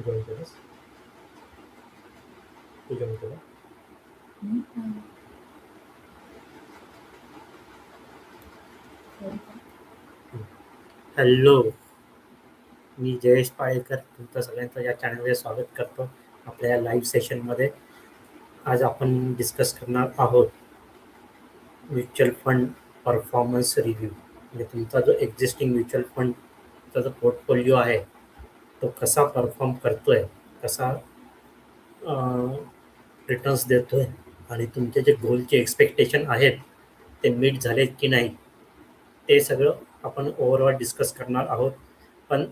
तू केलंस? तू केलं? हॅलो मी जयेश पाळेकर तुमचं सगळ्यांचं या चॅनलमध्ये स्वागत करतो. आपल्या या लाईव्ह सेशनमध्ये आज आपण डिस्कस करणार आहोत म्युच्युअल फंड परफॉर्मन्स रिव्ह्यू म्हणजे तुमचा जो एक्झिस्टिंग म्युच्युअल फंडचा जो पोर्टफोलिओ आहे तो कसा परफॉर्म करतोय कसा रिटर्न्स देतोय आणि तुमचे जे गोलचे एक्सपेक्टेशन आहेत ते मीट झाले की नाही ते सगळं आपण ओव्हरऑल डिस्कस करणार आहोत. पण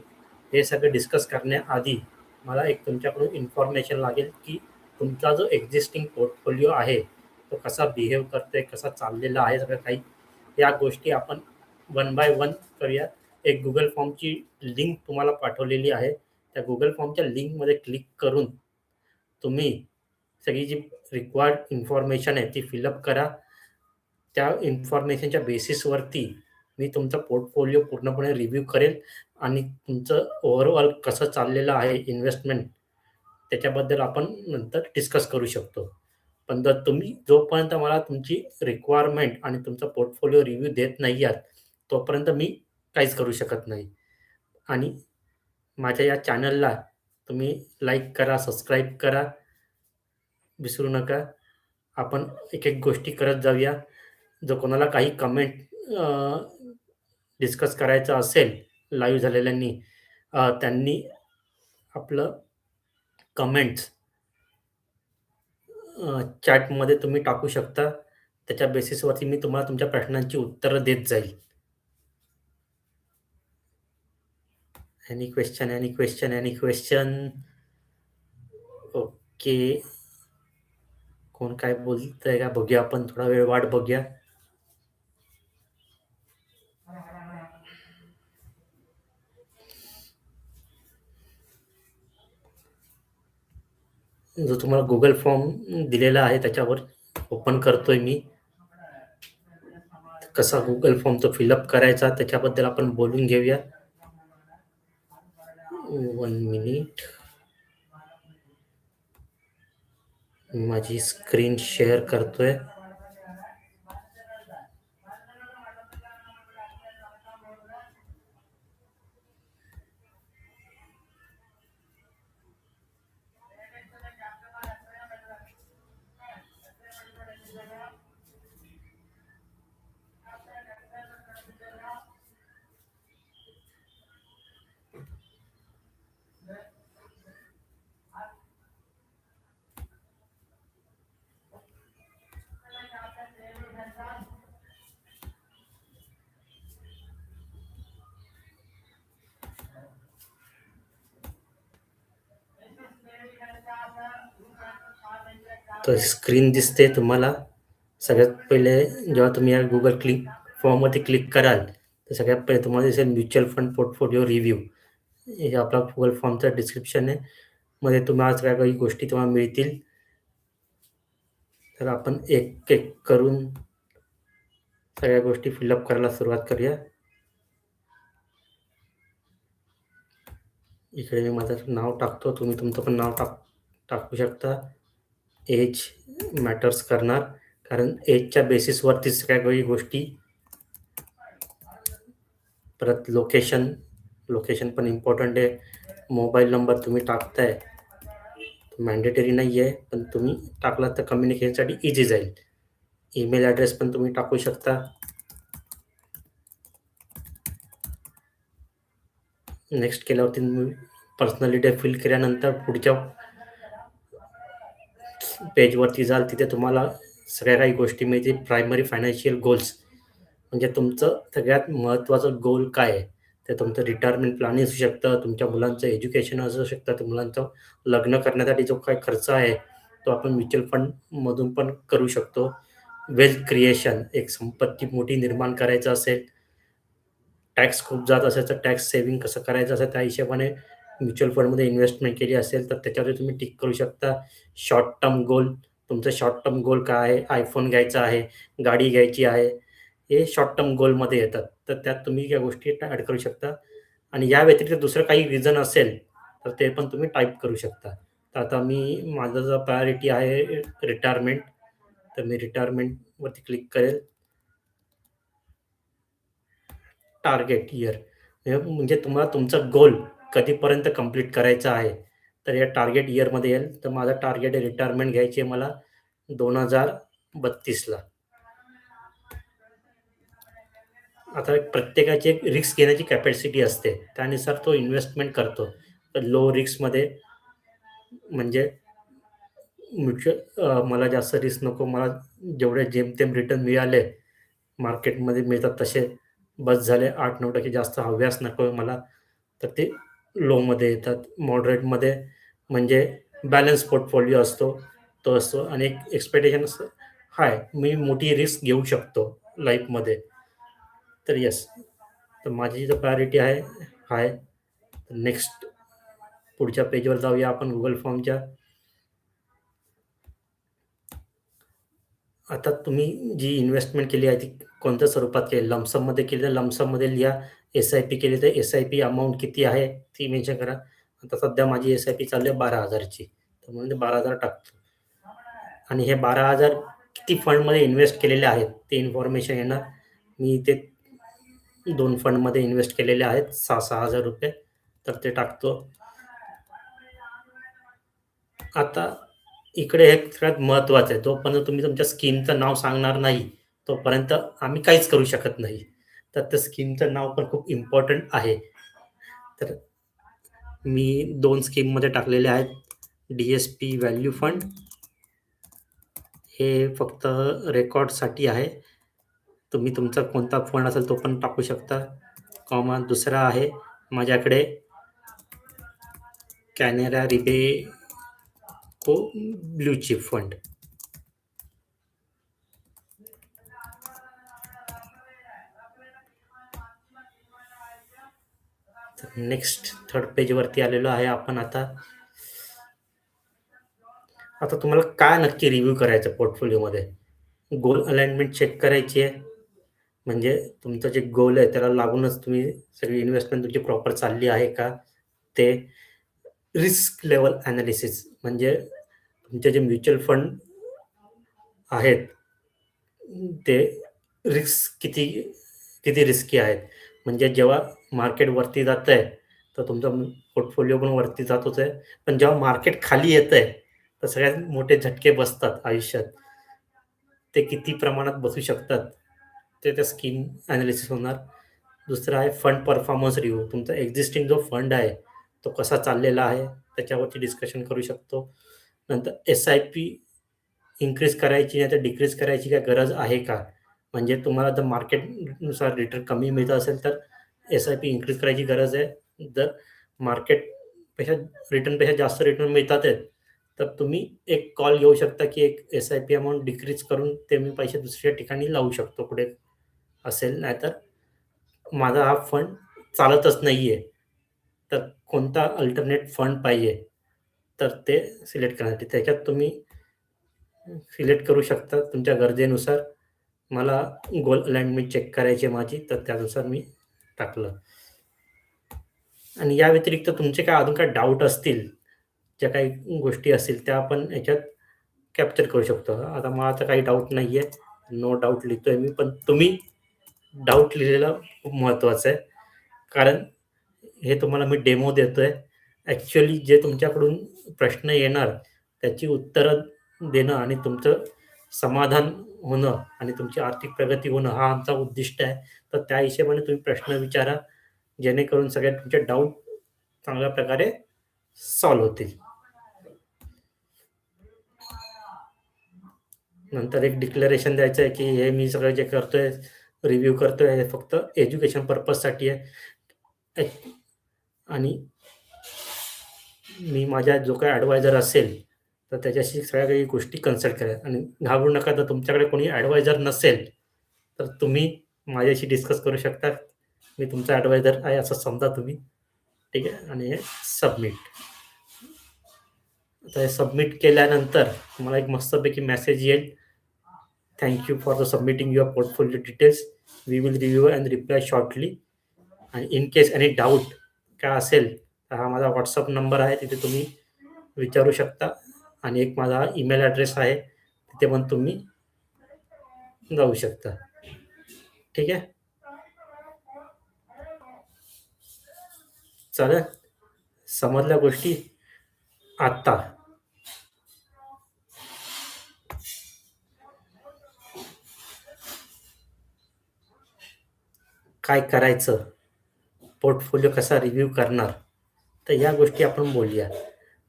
हे सगळं डिस्कस करण्याआधी मला एक तुमच्याकडून इन्फॉर्मेशन लागेल की तुमचा जो एक्झिस्टिंग पोर्टफोलिओ आहे तो कसा बिहेव करतोय कसा चाललेला आहे सगळं काही या गोष्टी आपण वन बाय वन करूया एक गुगल फॉर्मची लिंक तुम्हाला पाठवलेली आहे. त्या गुगल फॉर्मच्या लिंकमध्ये क्लिक करून तुम्ही सगळी जी रिक्वायर्ड इन्फॉर्मेशन आहे ती फिलअप करा. त्या इन्फॉर्मेशनच्या बेसिसवरती मी तुमचा पोर्टफोलिओ पूर्णपणे रिव्ह्यू करेल आणि तुमचं ओव्हरऑल कसं चाललेलं आहे इन्व्हेस्टमेंट त्याच्याबद्दल आपण नंतर डिस्कस करू शकतो. पण जर तुम्ही जोपर्यंत मला तुमची रिक्वायरमेंट आणि तुमचा पोर्टफोलिओ रिव्ह्यू देत नाही आहात तोपर्यंत मी काहीच करू शकत नाही. आणि माझ्या या चॅनलला तुम्ही लाईक करा सबस्क्राईब करा. विसरू नका. आपण एक एक गोष्टी करत जाऊया. जर कोणाला काही कमेंट डिस्कस करायचं असेल लाईव्ह झालेल्यांनी त्यांनी आपलं कमेंट्स चॅटमध्ये तुम्ही टाकू शकता. त्याच्या बेसिसवरती मी तुम्हाला तुमच्या प्रश्नांची उत्तरं देत जाईल. Any question any question any question okay कोण काय बोलतंय का? बघूया आपण थोडा वेळ वाट बघूया. जो तुम्हाला गुगल फॉर्म दिलेला आहे त्याच्यावर ओपन करतोय मी. कसा गुगल फॉर्म तो फिलअप करायचा त्याच्याबद्दल आपण बोलून घेऊया. वन मिनिट माझी स्क्रीन शेअर करतोय. तर स्क्रीन दिसते तुम्हाला. सगळ्यात पहिले जेव्हा तुम्ही या गुगल क्लिक फॉर्मवरती क्लिक कराल तर सगळ्यात पहिले तुम्हाला दिसेल म्युच्युअल फंड पोर्टफोलिओ रिव्ह्यू हे आपला गुगल फॉर्मचं डिस्क्रिप्शन आहे. मध्ये तुम्हाला सगळ्या काही गोष्टी तुम्हाला मिळतील. तर आपण एक एक करून सगळ्या गोष्टी फिलअप करायला सुरुवात करूया. इकडे मी माझं नाव टाकतो. तुम्ही तुमचं पण नाव टाक टाकू शकता. एज मॅटर्स करणार. कारण एजच्या बेसिसवरतीच सगळ्या काही गोष्टी, परत लोकेशन लोकेशन पण इम्पॉर्टंट आहे. मोबाईल नंबर तुम्ही टाकताय मॅन्डेटरी नाही आहे पण तुम्ही टाकला तर कम्युनिकेशनसाठी इझी जाईल. ईमेल ॲड्रेस पण तुम्ही टाकू शकता. नेक्स्ट केल्यावरती तुम्ही पर्सनल फिल केल्यानंतर पुढच्या पेजवरती जाल तिथे तुम्हाला सगळ्या काही गोष्टी मिळतील. प्रायमरी फायनान्शियल गोल्स म्हणजे तुमचं सगळ्यात महत्त्वाचं गोल काय आहे? ते तुमचं रिटायरमेंट प्लॅनिंग असू शकतं तुमच्या मुलांचं एज्युकेशन असू शकतं तुम मुलांचं लग्न करण्यासाठी जो काही खर्च आहे तो आपण म्युच्युअल फंडमधून पण करू शकतो. वेल्थ क्रिएशन एक संपत्ती मोठी निर्माण करायचं असेल टॅक्स खूप जात असेल तर टॅक्स सेव्हिंग कसं करायचं असेल त्या हिशोबाने म्युच्युअल फंडमध्ये इन्व्हेस्टमेंट केली असेल तर त्याच्यावर तुम्ही टिक करू शकता. शॉर्ट टर्म गोल तुमचं शॉर्ट टर्म गोल काय आहे? आयफोन घ्यायचा आहे गाडी घ्यायची आहे हे शॉर्ट टर्म गोलमध्ये येतात. तर त्यात तुम्ही या गोष्टी ॲड करू शकता. आणि या व्यतिरिक्त दुसरं काही रिझन असेल तर तर ते पण तुम्ही टाईप करू शकता. तर आता मी माझा जो प्रायोरिटी आहे रिटायरमेंट तर मी रिटायरमेंटवरती क्लिक करेल. टार्गेट म्हणजे, इयर म्हणजे तुम्हाला तुमचा गोल कधीपर्यंत कंप्लीट करायचं आहे? तर या टार्गेट इयरमध्ये येईल. तर माझा टार्गेट रिटायरमेंट घ्यायची आहे मला दोन हजार बत्तीसला. आता प्रत्येकाची एक रिक्स घेण्याची कॅपॅसिटी असते. त्यानुसार तो इन्व्हेस्टमेंट करतो. तर लो रिक्समध्ये म्हणजे म्युच्युअल मला जास्त रिस्क नको. मला जेवढे जेमतेम रिटर्न मिळाले मार्केटमध्ये मिळतात तसे बस झाले. आठ नऊ टक्के जास्त हव्यास नको मला. तर ते लोमध्ये येतात मॉडरेटमध्ये म्हणजे बॅलन्स पोर्टफोलिओ असतो तो असतो. आणि एक एक्सपेक्टेशन हाय मी मोठी रिस्क घेऊ शकतो लाईफमध्ये तर येस तर माझी जी प्रायोरिटी आहे हाय. नेक्स्ट पुढच्या पेजवर जाऊया आपण गुगल फॉर्मच्या आता तुम्ही जी इन्व्हेस्टमेंट केली आहे ती कोणत्या स्वरूपात केली? लमसममध्ये केली तर लमसममध्ये लिहा. एस आय पी केली तर एस आय पी अमाऊंट किती आहे? ती मेन्शन करा. आता सध्या माझी एस आय पी चालली आहे बारा हजारची तर म्हणून ते बारा हजार टाकतो. आणि हे बारा हजार किती फंडमध्ये इन्व्हेस्ट केलेले आहेत ते इन्फॉर्मेशन येणार. मी ते दोन फंडमध्ये इन्व्हेस्ट केलेले आहेत सहा सहा हजार रुपये. तर ते टाकतो. आता इकडे हे सगळ्यात महत्त्वाचं आहे. तोपर्यंत तुम्ही तुमच्या स्कीमचं नाव सांगणार नाही. तोपर्यंत आम्ही काहीच करू शकत नाही. तर त्या स्कीमचं नाव पण खूप इम्पॉर्टंट आहे. तर मी दोन स्कीममध्ये टाकलेले आहेत. D S P value fund हे फक्त रेकॉर्डसाठी आहे. तुम्ही तुमचा कोणता फंड असेल तो पण टाकू शकता. कॉमा दुसरा आहे माझ्याकडे Canara Robeco blue chip fund next third पेजवरती आलेलो आहे आपण आता. आता तुम्हाला काय नक्की रिव्ह्यू करायचं पोर्टफोलिओमध्ये गोल अलाइनमेंट चेक करायची आहे. म्हणजे तुमचं जे गोल आहे त्याला लागूनच तुम्ही सगळी इन्व्हेस्टमेंट तुमची प्रॉपर चालली आहे का? ते रिस्क लेवल ॲनालिसिस म्हणजे तुमचे जे म्युच्युअल फंड आहेत ते रिस्क किती किती रिस्की आहेत? म्हणजे जेव्हा मार्केट वरती जात आहे तर तुमचा पोर्टफोलिओ पण वरती जातोच आहे पण जेव्हा मार्केट खाली येत आहे तर सगळ्यात मोठे झटके बसतात आयुष्यात. ते किती प्रमाणात बसू शकतात ते त्या स्कीम ॲनालिसिस होणार. दुसरं आहे फंड परफॉर्मन्स रिव्ह्यू तुमचा एक्झिस्टिंग जो फंड आहे तो कसा चाललेला आहे त्याच्यावरती डिस्कशन करू शकतो. नंतर एस आय पी इन्क्रीज करायची नाही तर डिक्रीज करायची काय गरज आहे का? म्हणजे तुम्हाला जर मार्केटनुसार रिटर्न कमी मिळत असेल तर एस आय पी इन्क्रीज करायची गरज आहे. जर मार्केटपेक्षा रिटर्नपेक्षा जास्त रिटर्न मिळतात आहेत तर तुम्ही एक कॉल घेऊ शकता की एक S I P amount decrease करून ते मी पैसे दुसऱ्या ठिकाणी लावू शकतो कुठे असेल. नाहीतर माझा हा फंड चालतच नाही आहे तर कोणता अल्टरनेट फंड पाहिजे? तर ते सिलेक्ट करण्यासाठी. त्याच्यात तुम्ही सिलेक्ट करू शकता तुमच्या गरजेनुसार. मला गोल अलाइनमेंट चेक करायची माझी तर त्यानुसार मी टाकलं. आणि या व्यतिरिक्त तुमचे काय अजून काय डाऊट असतील ज्या काही गोष्टी असतील त्या आपण याच्यात कॅप्चर करू शकतो. आता मला तर काही डाऊट नाही आहे नो डाऊट लिहितोय मी पण तुम्ही डाऊट लिहिलेलं खूप महत्त्वाचं आहे. कारण हे तुम्हाला मी डेमो देतोय. ॲक्च्युअली जे तुमच्याकडून प्रश्न येणार त्याची उत्तरं देणं आणि तुमचं समाधान होणं आणि तुमची आर्थिक प्रगती होणं हा आमचा उद्दिष्ट आहे. तर त्या हिशोबाने तुम्ही प्रश्न विचारा जेणेकरून सगळ्यात तुमचे डाऊट चांगल्या प्रकारे सॉल्व होतील. नंतर एक डिक्लेरेशन द्यायचं आहे की हे मी सगळं जे करतोय रिव्ह्यू करतोय हे फक्त एज्युकेशन पर्पजसाठी आहे. आणि मी माझ्या जो काय ॲडवायझर असेल तर त्याच्याशी सगळ्या काही गोष्टी कन्सल्ट करा. आणि घाबरू नका तर तुमच्याकडे कोणी ॲडवायझर नसेल तर तुम्ही माझ्याशी डिस्कस करू शकता. मी तुमचा ॲडवायझर आहे असं समजा तुम्ही. ठीक आहे? आणि हे सबमिट आता हे सबमिट केल्यानंतर तुम्हाला एक मस्तपैकी मेसेज येईल. Thank you for the submitting your portfolio details we will review and reply shortly आणि इन केस एनी डाऊट काय असेल तर हा माझा व्हॉट्सअप नंबर आहे. तिथे तुम्ही विचारू शकता. आणि एक माझा ईमेल ॲड्रेस आहे. तिथे पण तुम्ही जाऊ शकता. ठीक आहे? चालेल? समजल्या गोष्टी? आत्ता काय करायचं? पोर्टफोलिओ कसा रिव्ह्यू करणार? तर या गोष्टी आपण बोलूया.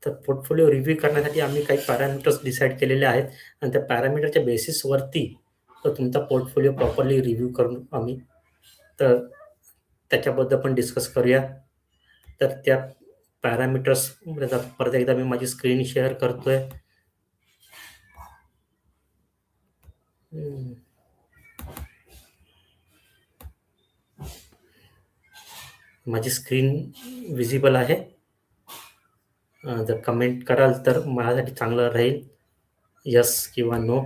तर पोर्टफोलिओ रिव्ह्यू करण्यासाठी आम्ही काही पॅरामीटर्स डिसाईड केलेले आहेत आणि त्या पॅरामीटरच्या बेसिसवरती तर तुमचा पोर्टफोलिओ प्रॉपरली रिव्ह्यू करून आम्ही तर त्याच्याबद्दल पण डिस्कस करूया. तर त्या पॅरामीटर्स म्हणजे परत एकदा मी माझी स्क्रीन शेअर करतोय. माझी स्क्रीन विजिबल आहे? जर कमेंट कराल तर माझ्यासाठी चांगलं राहील. यस किंवा नो.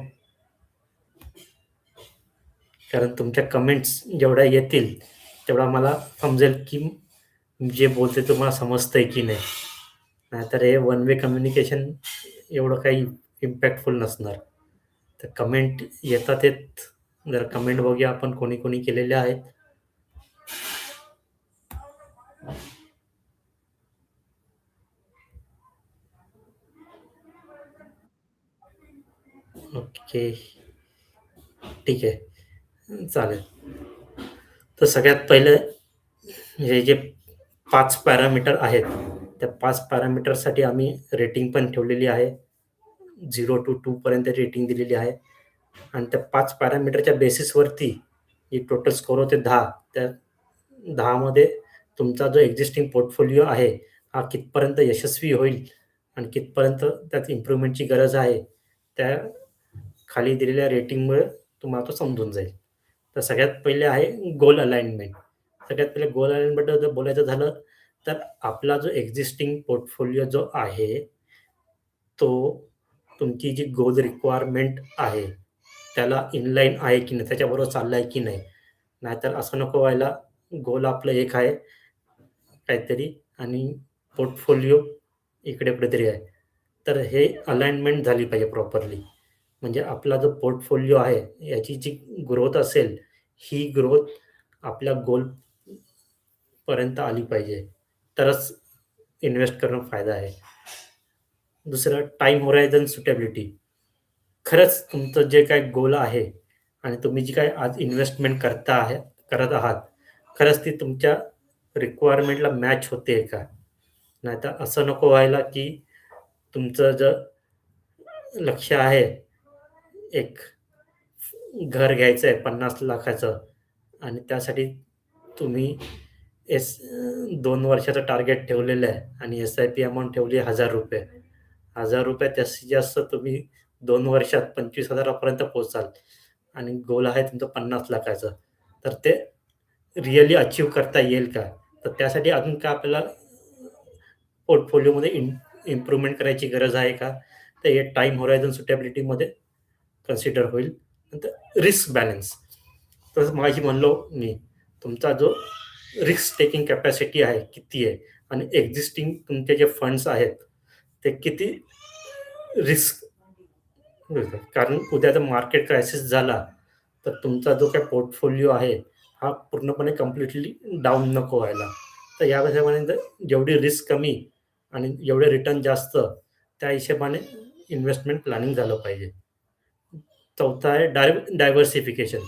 कारण तुमच्या कमेंट्स जेवढ्या येतील, तेवढा मला समजेल की जे बोलते तुम्हाला समजतंय की नाही. नाहीतर हे वन वे कम्युनिकेशन एवढं काही इम्पॅक्टफुल नसणार. तर कमेंट येतात आहेत. जर कमेंट बघूया आपण कोणी-कोणी केलेल्या आहेत. ओके. ठीक आहे. चालेल. तर सगळ्यात पहिलं हे जे पाच पॅरामीटर आहेत, त्या पाच पॅरामीटरसाठी आम्ही रेटिंग पण ठेवलेली आहे. झिरो टू 2 पर्यंत रेटिंग दिलेली आहे आणि त्या पाच पॅरामीटरच्या बेसिसवरती जे टोटल स्कोर होते दहा त्या दहामध्ये तुमचा जो एक्झिस्टिंग पोर्टफोलिओ आहे, हा कितपर्यंत यशस्वी होईल आणि कितपर्यंत त्यात इम्प्रूव्हमेंटची गरज आहे, त्या खाली दिलेल्या रेटिंगमुळे तुम्हाला तो समजून जाईल. तर सगळ्यात पहिले आहे गोल अलाइनमेंट. सगळ्यात पहिले गोल अलाइनमेंटबद्दल जर बोलायचं झालं, तर आपला जो एक्झिस्टिंग पोर्टफोलिओ जो आहे, तो तुमची जी गोल रिक्वायरमेंट आहे, त्याला इनलाईन आहे की नाही, त्याच्याबरोबर चाललाय की नाही. नाहीतर असं नको व्हायला, गोल आपलं एक आहे काहीतरी आणि पोर्टफोलिओ इकडे कुठेतरी आहे. तर हे अलाइनमेंट झाली पाहिजे प्रॉपरली. म्हणजे आपला जो पोर्टफोलिओ आहे, याची जी ग्रोथ असेल, ही ग्रोथ आपल्या गोल पर्यंत आली पाहिजे. तरच इन्व्हेस्ट करणं फायदा आहे. दुसरं टाईम होरायझन सुटेबिलिटी. खरंच तुमचं जे काय गोल आहे आणि तुम्ही जी काय आज इन्व्हेस्टमेंट करता आहे करत आहात, खरंच ती तुमच्या रिक्वायरमेंटला मॅच होते का? नाहीतर असं नको व्हायला की तुमचं जर लक्ष आहे, एक घर घ्यायचं आहे 50 लाखाचं आणि त्यासाठी तुम्ही एस दोन वर्षाचं टार्गेट ठेवलेलं आहे आणि एस-आय-पी अमाऊंट ठेवली आहे ₹1000. ₹1000 जास्तीत जास्त तुम्ही दोन वर्षात पंचवीस हजारापर्यंत पोचाल आणि गोल आहे तुमचं 50 लाखाचं. तर ते रिअली अचीव करता येईल का? तर त्यासाठी अजून काय आपल्याला पोर्टफोलिओमध्ये इम इम्प्रूव्हमेंट करायची गरज आहे का? तर हे टाईम होरायझन सुटेबिलिटीमध्ये कन्सिडर होईल. नंतर रिस्क बॅलन्स. तसं माझी म्हणलो मी, तुमचा जो रिस्क टेकिंग कॅपॅसिटी आहे, किती आहे आणि एक्झिस्टिंग तुमचे जे फंड्स आहेत, ते किती रिस्क कारण उद्या जर मार्केट क्रायसिस झाला, तर तुमचा जो काही पोर्टफोलिओ आहे, हा पूर्णपणे कम्प्लिटली डाऊन नको व्हायला. तर या हिशोबाने जेवढी रिस्क कमी आणि जेवढे रिटर्न जास्त, त्या हिशोबाने इन्व्हेस्टमेंट प्लॅनिंग झालं पाहिजे. चौथा आहे डाय डायव्हर्सिफिकेशन.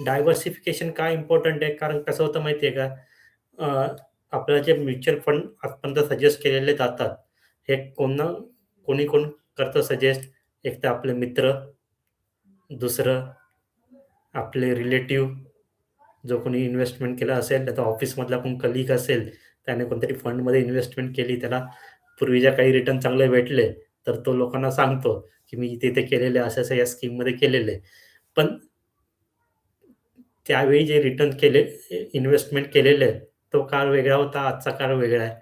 डायव्हर्सिफिकेशन का इम्पॉर्टंट आहे? कारण कसं होतं माहिती आहे का? आपल्याला जे म्युच्युअल फंड आजपर्यंत सजेस्ट केलेले जातात, हे कोण कोणी कोण करतं सजेस्ट? एक तर आपले मित्र, दुसरं आपले रिलेटिव्ह, जो कोणी इन्व्हेस्टमेंट केलं असेल, नाहीतर ऑफिसमधला कोण कलीग असेल, त्याने कोणतरी फंडमध्ये इन्व्हेस्टमेंट केली, त्याला पूर्वीच्या काही रिटर्न चांगले भेटले, तर तो लोकांना सांगतो, की मी इथे-इथे आहे, असं-असं या स्कीममध्ये केलेलं आहे. पण त्यावेळी जे रिटर्न केले इन्व्हेस्टमेंट केलेले आहे, तो काळ वेगळा होता, आजचा काळ वेगळा आहे.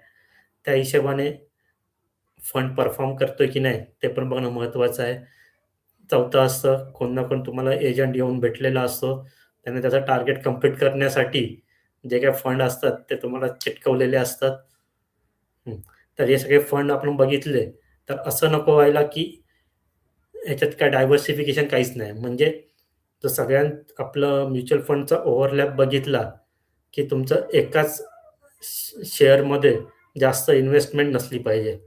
त्या हिशोबाने फंड परफॉर्म करतोय की नाही, ते पण बघणं महत्त्वाचं आहे. चौथं असतं, कोण ना कोण तुम्हाला एजंट येऊन भेटलेला असतो. त्याने त्याचं टार्गेट कंप्लीट करण्यासाठी जे काही फंड असतात, ते तुम्हाला चिटकवलेले असतात. तर हे सगळे फंड आपण बघितले, तर असं नको व्हायला, की ह्याच्यात काय डायव्हर्सिफिकेशन काहीच नाही. म्हणजे तर सगळ्यांत आपलं म्युच्युअल फंडचा ओव्हरलॅप बघितला, की तुमचं एकाच श शेअरमध्ये जास्त इन्व्हेस्टमेंट नसली पाहिजे.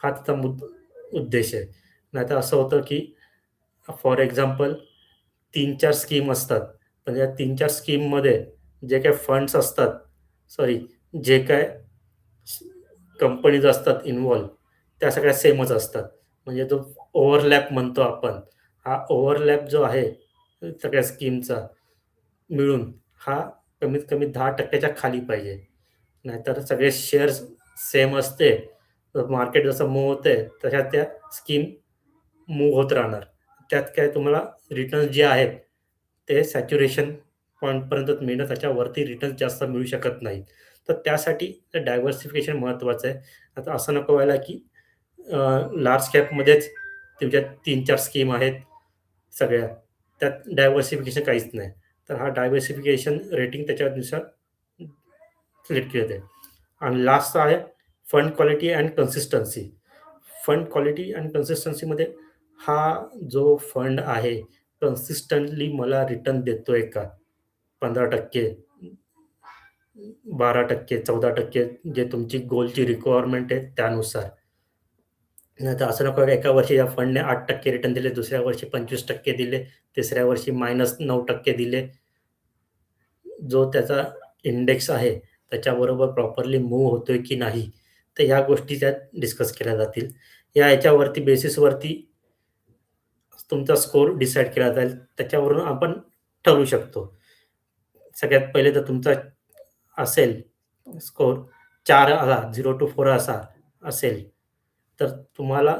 हा त्याचा मुद उद्देश आहे. नाहीतर असं होतं, की फॉर एक्झाम्पल 3-4 स्कीम असतात. पण या 3-4 स्कीममध्ये जे काय फंड्स असतात, सॉरी जे काय कंपनीज असतात इन्वॉल्व त्या सगळ्या सेमच असतात. म्हणजे तो ओव्हरलॅप म्हणतो आपण. हा ओव्हरलॅप जो आहे सगळ्या स्कीमचा मिळून, हा कमीत कमी दहा टक्क्याच्या खाली पाहिजे. नाहीतर सगळे शेअर्स सेम असते, मार्केट जसं मूव्ह होते तशा त्या स्कीम मूव्ह होत राहणार. त्यात काय तुम्हाला रिटर्न्स जे आहेत, ते सॅच्युरेशन पॉईंटपर्यंत मिळणं त्याच्यावरती रिटर्न्स जास्त मिळू शकत नाही तर त्यासाठी डायव्हर्सिफिकेशन महत्त्वाचं आहे. आता असं नको व्हायला, की लार्ज कॅपमध्येच तुमच्या 3-4 स्कीम आहेत सगळ्या. त्यात डायव्हर्सिफिकेशन काहीच नाही. तर हा डायव्हर्सिफिकेशन रेटिंग त्याच्यानुसार सिलेक्ट केलं जाते आणि लास्ट आहे fund quality and consistency. Fund quality and कन्सिस्टन्सीमध्ये हा जो फंड आहे, कन्सिस्टंटली मला रिटर्न देतोय का? 15% 12% 14% जे तुमची गोलची रिक्वायरमेंट आहे त्यानुसार. नाही तर असं नको एका वर्षी या फंडने आठ टक्के रिटर्न दिले, दुसऱ्या वर्षी 25% दिले, तिसऱ्या वर्षी मायनस नऊ टक्के दिले. जो त्याचा इंडेक्स आहे, त्याच्याबरोबर प्रॉपरली मूव्ह होतोय की नाही, तर ह्या गोष्टी त्यात डिस्कस केल्या जातील. या याच्यावरती बेसिसवरती तुमचा स्कोर डिसाईड केला जाईल. त्याच्यावरून आपण ठरवू शकतो. सगळ्यात पहिले तर तुमचा असेल स्कोर चार आला झिरो टू फोर असा असेल, तर तुम्हाला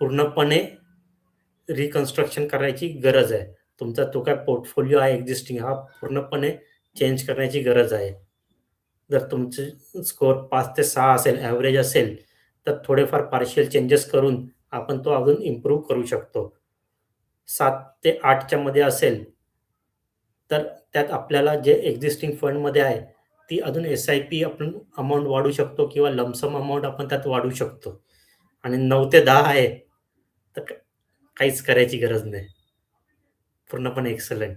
पूर्णपणे रिकन्स्ट्रक्शन करायची गरज आहे. तुमचा तो काय पोर्टफोलिओ आहे एक्झिस्टिंग हा पूर्णपणे चेंज करण्याची गरज आहे. जर तुमचे स्कोर पाच ते सहा असेल, ॲव्हरेज असेल, तर थोडेफार पार्शियल चेंजेस करून आपण तो अजून इम्प्रूव्ह करू शकतो. सात ते आठच्या मध्ये असेल, तर त्यात आपल्याला जे एक्झिस्टिंग फंडमध्ये आहे, ती अजून एस-आय-पी आपण अमाऊंट वाढवू शकतो किंवा लमसम अमाऊंट आपण त्यात वाढवू शकतो. आणि नऊ ते दहा आहे, तर काहीच करायची गरज नाही. पूर्णपणे एक्सलंट.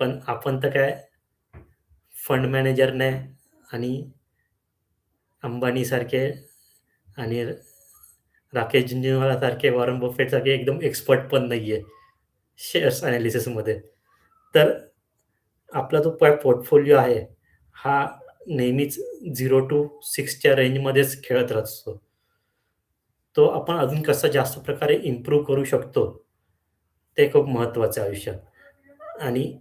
पण आपण तर काय फंड मॅनेजर नाही आणि अंबानीसारखे आणि राकेश झुनझुनवालासारखे, वॉरेन बफेटसारखे एकदम एक्सपर्ट पण नाही आहे शेअर्स अनालिसिसमध्ये तर आपला जो पोर्टफोलिओ आहे, हा नेहमीच झिरो टू सिक्सच्या रेंजमध्येच खेळत असतो. तो आपण अजून कसा जास्त प्रकारे इम्प्रूव्ह करू शकतो, ते खूप महत्त्वाचं आहे आयुष्यात. आणि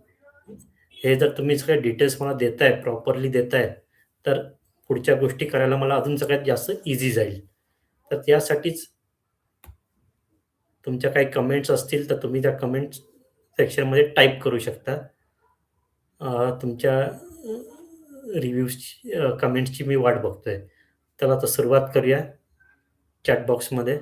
हे जर तुम्ही सगळे डिटेल्स मला देताय, प्रॉपरली देताय, तर पुढच्या गोष्टी करायला मला अजून सगळ्यात जास्त इझी जाईल. तर त्यासाठीच तुमच्या काही कमेंट्स असतील, तर तुम्ही त्या कमेंट्स सेक्शनमध्ये टाईप करू शकता. अ, तुमच्या रिव्ह्यूजची अ, कमेंट्सची मी वाट बघतोय. तर आता सुरुवात करूया चॅट बॉक्समध्ये.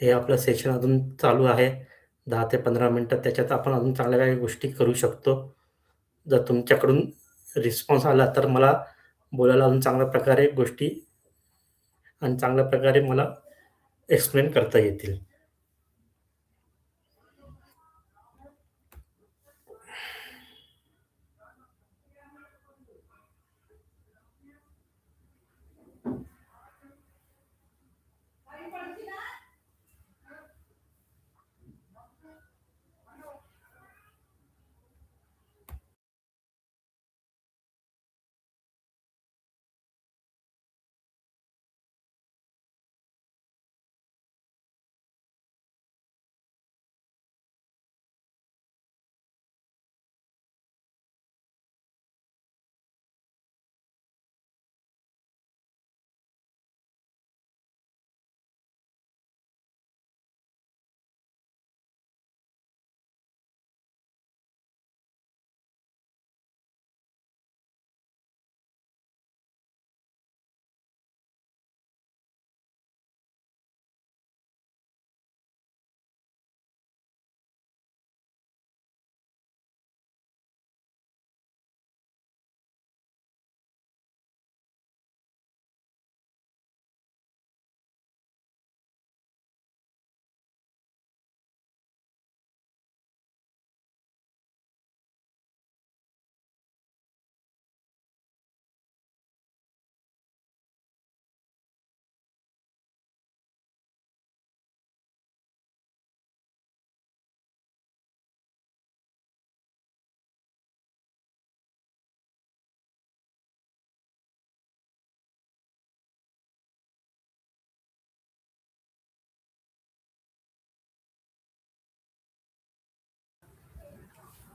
हे आपलं सेशन अजून चालू आहे. 10 ते 15 मिनिटं. त्याच्यात आपण अजून चांगल्या काही गोष्टी करू शकतो. जर तुमच्याकडून रिस्पॉन्स आला, तर मला बोलायला अजून चांगल्या प्रकारे गोष्टी आणि चांगल्या प्रकारे मला एक्सप्लेन करता येतील.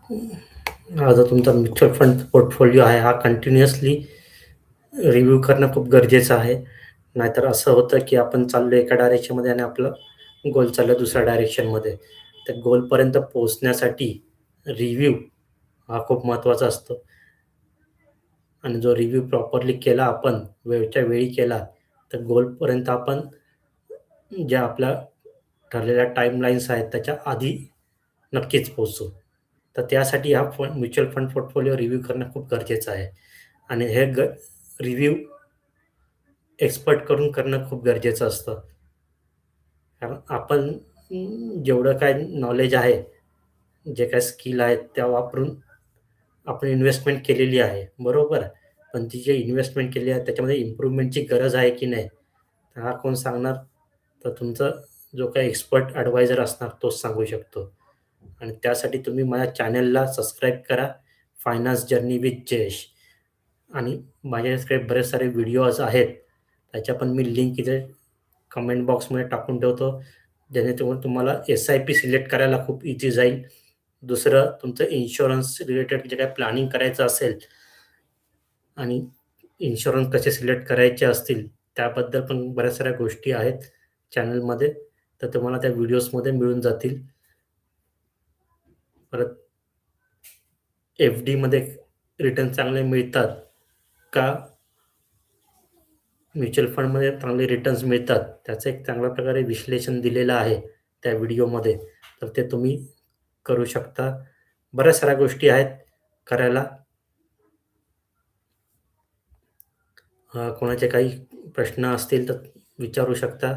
हा जो तुमचा म्युच्युअल फंड पोर्टफोलिओ आहे हा कंटिन्युअसली रिव्ह्यू करणं खूप गरजेचं आहे. नाहीतर असं होतं की आपण चाललो एका डायरेक्शनमध्ये आणि आपलं गोल चाललं दुसऱ्या डायरेक्शनमध्ये त्या गोलपर्यंत पोहोचण्यासाठी रिव्ह्यू हा खूप महत्त्वाचा असतो. आणि जो रिव्ह्यू प्रॉपरली केला आपण वेळच्या वेळी केला तर गोलपर्यंत आपण ज्या आपल्या ठरलेल्या टाईमलाईन्स आहेत त्याच्या आधी नक्कीच पोहोचू. तर त्यासाठी हा fund mutual fund portfolio review करणं खूप गरजेचं आहे. आणि हे ग रिव्ह्यू एक्सपर्ट करून करणं खूप गरजेचं असतं. कारण आपण जेवढं काय नॉलेज आहे जे काय स्किल आहेत त्या वापरून आपण इन्व्हेस्टमेंट केलेली आहे. बरोबर पण ती जे इन्व्हेस्टमेंट केली आहे त्याच्यामध्ये इम्प्रूव्हमेंटची गरज आहे की नाही तर हा कोण सांगणार? तर तुमचा जो काही एक्सपर्ट ॲडवायझर असणार तोच सांगू शकतो. आणि त्यासाठी तुम्ही माझ्या चॅनलला सबस्क्राईब करा. Finance journey with Jayesh. आणि माझ्याकडे बरेच सारे व्हिडिओज आहेत. त्याच्या पण मी लिंक इथे कमेंट बॉक्समध्ये टाकून ठेवतो. जेणेकरून तुम्हाला एस आय पी सिलेक्ट करायला खूप इझी जाईल. दुसरं तुमचं इन्शुरन्स रिलेटेड जे काय प्लॅनिंग करायचं असेल आणि इन्शुरन्स कसे सिलेक्ट करायचे असतील त्याबद्दल पण बऱ्याच साऱ्या गोष्टी आहेत चॅनलमध्ये तर तुम्हाला त्या व्हिडिओजमध्ये मिळून जातील. परत एफ डीमध्ये रिटर्न चांगले मिळतात का? म्युच्युअल फंडमध्ये चांगले रिटर्न्स मिळतात. त्याचं एक चांगल्या प्रकारे विश्लेषण दिलेलं आहे त्या व्हिडिओमध्ये तर ते तुम्ही करू शकता. बऱ्याच साऱ्या गोष्टी आहेत करायला. कोणाचे काही प्रश्न असतील तर विचारू शकता.